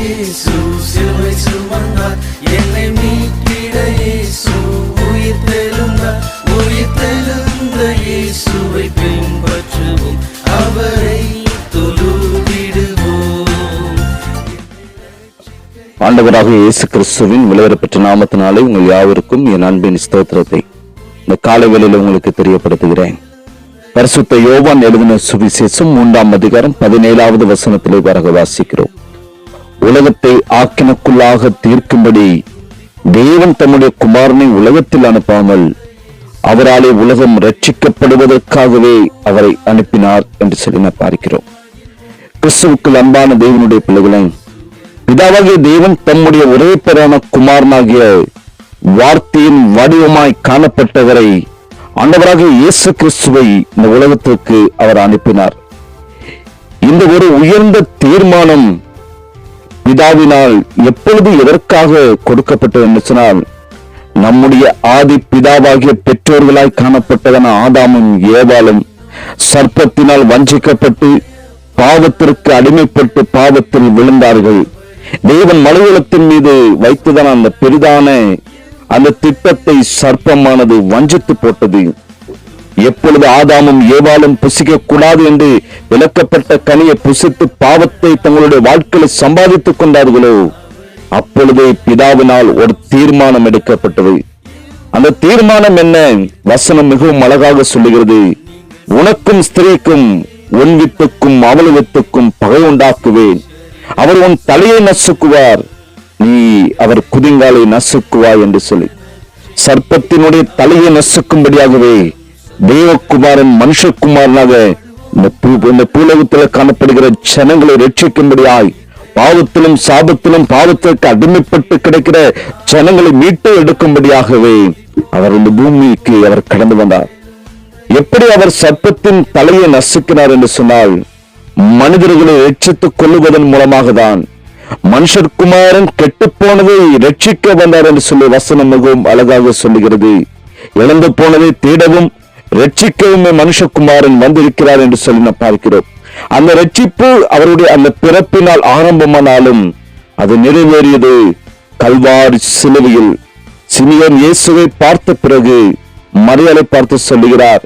இயேசு சிலுவை சுமந்தார். என்னை மீட்டிட இயேசு உயிர் தெழுந்தார். உயிர் தெழுந்த இயேசுவை பின்பற்றுவோம். அவரை ஆண்டவராக இயேசு கிறிஸ்துவின் விளையாடப்பட்ட நாமத்தினாலே உங்கள் யாவருக்கும் என் அன்பின் ஸ்தோத்திரத்தை இந்த காலை வேளையில் உங்களுக்கு தெரியப்படுத்துகிறேன். பரிசுத்த யோவான் எழுதின சுவிசேஷம் மூன்றாம் அதிகாரம் பதினேழாவது வசனத்திலே வரக வாசிக்கிறோம். உலகத்தை ஆக்கினக்குள்ளாக தீர்க்கும்படி தேவன் தம்முடைய குமாரனை உலகத்தில் அனுப்பாமல் அவராலே உலகம் ரட்சிக்கப்படுவதற்காகவே அவரை அனுப்பினார் என்று சொல்லி நான் பார்க்கிறோம். கிறிஸ்துவுக்குள் அன்பான தேவனுடைய பிள்ளைகளை பிதாவாகிய தேவன் தம்முடைய ஒரே பெறான குமாரனாகிய வார்த்தையின் வடிவமாய் காணப்பட்டவரை ஆண்டவராக இயேசு கிறிஸ்துவை இந்த உலகத்திற்கு அவர் அனுப்பினார். இந்த ஒரு உயர்ந்த தீர்மானம் பிதாவினால் எப்பொழுது எதற்காக கொடுக்கப்பட்டது என்று சொன்னால் நம்முடைய ஆதி பிதாவாகிய பெற்றோர்களாய் காணப்பட்டதான ஆதாமும் ஏவாலும் சர்ப்பத்தினால் வஞ்சிக்கப்பட்டு பாவத்திற்கு அடிமைப்பட்டு பாவத்தில் விழுந்தார்கள். தேவன் மலையுலத்தின் மீது வைத்துதான் அந்த பெரிதான அந்த திட்டத்தை சர்ப்பமானது வஞ்சித்து போட்டது. எப்பொழுது ஆதாமும் ஏவாளும் புசிக்க கூடாது என்று விளக்கப்பட்ட கனியை புசித்து பாவத்தை தங்களுடைய வாழ்க்கையில் சம்பாதித்துக் கொண்டார்களோ? அப்பொழுதே பிதாவினால் ஒரு தீர்மானம் எடுக்கப்பட்டது. அந்த தீர்மானம் என்ன? வசனம் மிகவும் அழகாக சொல்லுகிறது. உனக்கும் ஸ்திரீக்கும் உன் வித்துக்கும் அவள் வித்துக்கும் பகை உண்டாக்குவேன். அவர் உன் தலையை நசுக்குவார். நீ அவர் குதிங்காலை நசுக்குவாய் என்று சொல்லி. சர்ப்பத்தினுடைய தலையை நசுக்கும்படியாகவே தேவகுமாரன் மனுஷகுமாரனாக இந்த பூலகத்தில் காணப்படுகிற ஜனங்களை ரட்சிக்கும்படியாய் பாவத்திலும் சாபத்திலும் பாவத்திற்கு அடிமைப்பட்டு கிடைக்கிற ஜனங்களை மீட்டு எடுக்கும்படியாகவே அவர் இந்த பூமிக்கு அவர் கடந்து வந்தார். எப்படி அவர் சர்ப்பத்தின் தலையை நசுக்கினார் என்று சொன்னால் மனிதர்களை ரட்சித்துக் கொள்ளுவதன் மூலமாக தான் மனுஷர்குமாரன் கெட்டு போனதை ரட்சிக்க வந்தார் என்று சொல்லி வசனம் மிகவும் அழகாக சொல்லுகிறது. இழந்து போனதை தேடவும் ரட்சிக்கவுமே மனுஷகுமாரன் வந்திருக்கிறார் என்று சொல்லி நாம் பார்க்கிறோம். அந்த ரட்சிப்பு அவருடைய அந்த பிறப்பினால் ஆரம்பமானாலும் அது நிறைவேறியது கல்வாரி சிலுவையில். சிமியன் இயேசுவை பார்த்த பிறகு மரியாதை பார்த்து சொல்லுகிறார்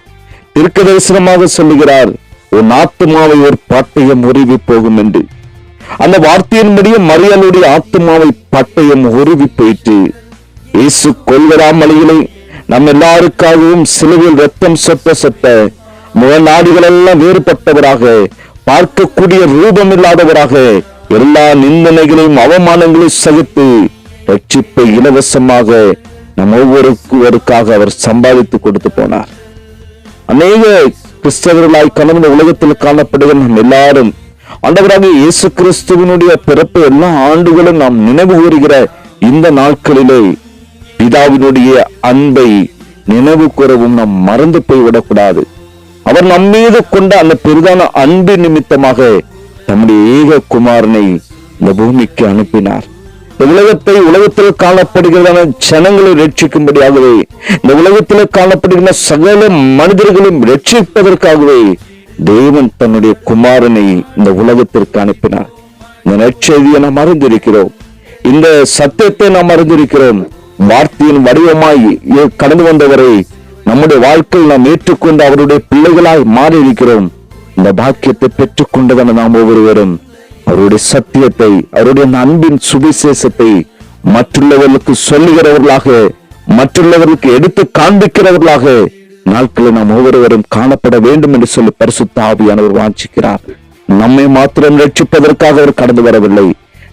திருக்க தரிசனமாக சொல்லுகிறார் உன் ஆத்துமாவை ஒரு பட்டயம் உருவி போகும் என்று. அந்த வார்த்தையின்படியே மரியாளுடைய ஆத்துமாவை பட்டயம் உருவி போயிட்டு இயேசு கொள்வராமலையிலே நம் எல்லாருக்காகவும் சிலுவில் ரத்தம் சொட்ட சொட்ட முகநாடிகள் எல்லாம் வேறுபட்டவராக பார்க்கக்கூடிய ரூபம் இல்லாதவராக எல்லா நிந்தனைகளையும் அவமானங்களையும் சகித்து ரட்சிப்பை இலவசமாக நம் ஒவ்வொருவருக்காக அவர் சம்பாதித்து கொடுத்து போனார். அநேக கிறிஸ்தவர்களாய் கலந்த உலகத்தில் காணப்படுகிற நாம் எல்லாரும் ஆண்டவராக இயேசு கிறிஸ்துவனுடைய பிறப்பு எல்லா ஆண்டுகளும் நாம் நினைவு கூறுகிற இந்த நாட்களிலே பிதாவினுடைய அன்பை நினைவு கூறவும் நாம் மறந்து போய் விடக்கூடாது அவர் நம்மீது கொண்ட அந்த பெரிதான அன்பு நிமித்தமாக நம்முடைய ஏக குமாரனை இந்த பூமிக்கு அனுப்பினார். இந்த உலகத்தை உலகத்தில் காணப்படுகிறதான ஜனங்களை ரட்சிக்கும்படியாகவே இந்த உலகத்தில் காணப்படுகிற சகல மனிதர்களும் ரட்சிப்பதற்காகவே தேவன் தன்னுடைய குமாரனை இந்த உலகத்திற்கு அனுப்பினார். இந்த நற்செய்தியை நாம் அறிந்திருக்கிறோம். இந்த சத்தியத்தை நாம் அறிந்திருக்கிறோம். வார்த்தையின் வடிவமாய் கடந்து வந்தவரை நம்முடைய வாழ்க்கையில் நாம் ஏற்றுக்கொண்டு அவருடைய பிள்ளைகளாய் மாறி இருக்கிறோம் இந்த பாக்கியத்தை பெற்றுக்கொண்டதான நாம் ஒவ்வொருவரும். அவருடைய சத்தியத்தை அவருடைய அன்பின் சுவிசேஷத்தை மற்றுள்ளவர்களுக்கு சொல்லுகிறவர்களாக மற்றுள்ளவர்களுக்கு எடுத்து காண்பிக்கிறவர்களாக நாட்களில் நாம் ஒவ்வொருவரும் காணப்பட வேண்டும் என்று சொல்லி பரிசுத்த ஆவியானவர் வாஞ்சிக்கிறார். நம்மை மாத்திரம் ரட்சிப்பதற்காக அவர் கடந்து வரவில்லை.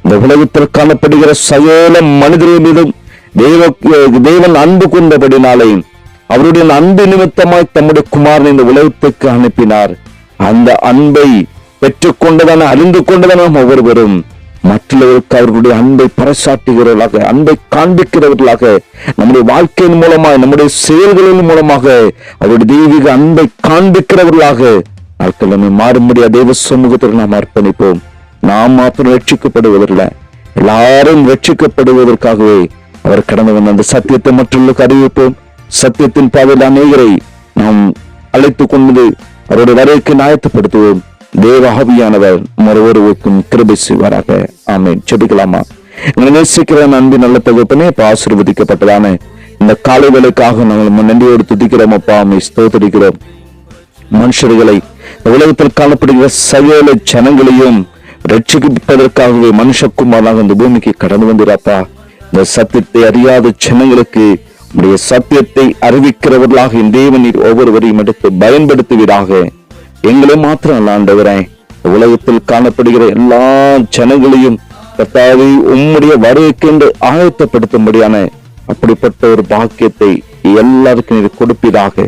இந்த உலகத்தில் காணப்படுகிற சகல மனிதர்கள் மீதும் தெய்வ தேவன் அன்பு கொண்டபடினாலே அவருடைய அன்பு நிமித்தமாய் தம்முடைய குமாரன் இந்த உலகத்துக்கு அனுப்பினார். அந்த அன்பை பெற்றுக்கொண்டதான அறிந்து கொண்டதான நாம் ஒவ்வொருவரும் மற்றவர்களுக்கு அவர்களுடைய அன்பை பறைசாட்டுகிறவர்களாக அன்பை காண்பிக்கிறவர்களாக நம்முடைய வாழ்க்கையின் மூலமாக நம்முடைய செயல்களின் மூலமாக அவருடைய தெய்வீக அன்பை காண்பிக்கிறவர்களாக நாட்கள் நம்மை மாறும்படியா தெய்வ சமூகத்தில் நாம் அர்ப்பணிப்போம். நாம் மாத்திரம் ரட்சிக்கப்படுவதில்லை. எல்லாரும் ரட்சிக்கப்படுவதற்காகவே அவர் கடந்து வந்த அந்த சத்தியத்தை மற்றவர்களுக்கு அறிவிப்போம். சத்தியத்தின் பாதையில் அநேகரை நாம் அழைத்துக் கொண்டு அவருடைய வரைக்கு நியாயத்தப்படுத்துவோம். தேவ ஆவியானவர் கிருபை செய்வாராக. ஆமென். செபிக்கலாமா நேசிக்கிற அன்பின் நல்ல தகுப்பனே இப்ப ஆசீர்வதிக்கப்பட்டதான இந்த காலை வேலைக்காக நாங்கள் நன்றியோடு துதிக்கிறோம் அப்பா அம்மை ஸ்தோத்தரிக்கிறோம். மனுஷர்களை உலகத்தில் காணப்படுகிற சகல ஜனங்களையும் ரட்சிப்பதற்காகவே மனுஷகுமாராக இந்த பூமிக்கு கடந்து வந்திராப்பா இந்த சத்தியத்தை அறியாத ஜனங்களுக்கு உடைய சத்தியத்தை அறிவிக்கிறவர்களாக என் ஒவ்வொருவரையும் எடுத்து பயன்படுத்துவீராக. எங்களை மாத்திரம் அல்ல உலகத்தில் காணப்படுகிற எல்லா ஜனங்களையும் கத்தாவை உம்முடைய வருகைக்கென்று ஆயத்தப்படுத்தும்படியான அப்படிப்பட்ட ஒரு பாக்கியத்தை எல்லாருக்கும் நீர் கொடுப்பீராக.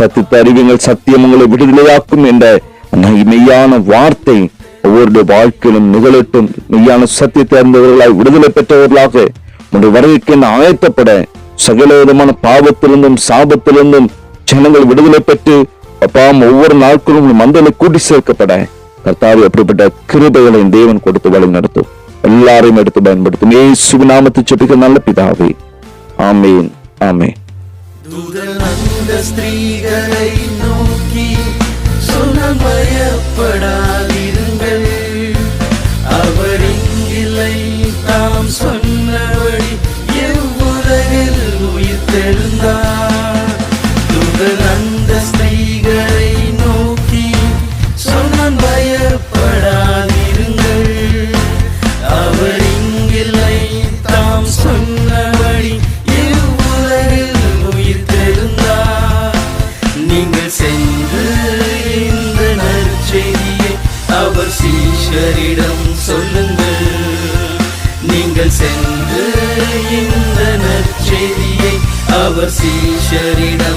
சத்தியத்தை அறிவுங்கள் சத்தியம் உங்களை விடுதலையாக்கும் என்ற மெய்யான வார்த்தை ஒவ்வொருடைய வாழ்க்கையிலும் நிகழட்டும். மெய்யான சத்தியத்தை அறிந்தவர்களாய் விடுதலை பெற்றவர்களாக உங்களுடைய வருகைக்கு ஆயத்தப்பட சகல விதமான பாவத்திலிருந்தும் சாபத்திலிருந்தும் ஜனங்கள் விடுதலை பெற்று அப்பாம் ஒவ்வொரு நாட்களும் மந்தலை கூட்டி சேர்க்கப்பட. கர்த்தாவி அப்படிப்பட்ட கிருபைகளை தேவன் கொடுத்து வழி நடத்தும். எல்லாரையும் எடுத்து பயன்படுத்தும். ஏ நாமத்தை செபிக்க நல்ல பிதாவே. ஆமேன். ஆமேன். ஸ்திரீகளை நோக்கி சொன்ன பயப்படாதீர் சொல்லுங்கள். நீங்கள் சென்று இந்த நற்செய்தியை அவர் சீஷரிடம்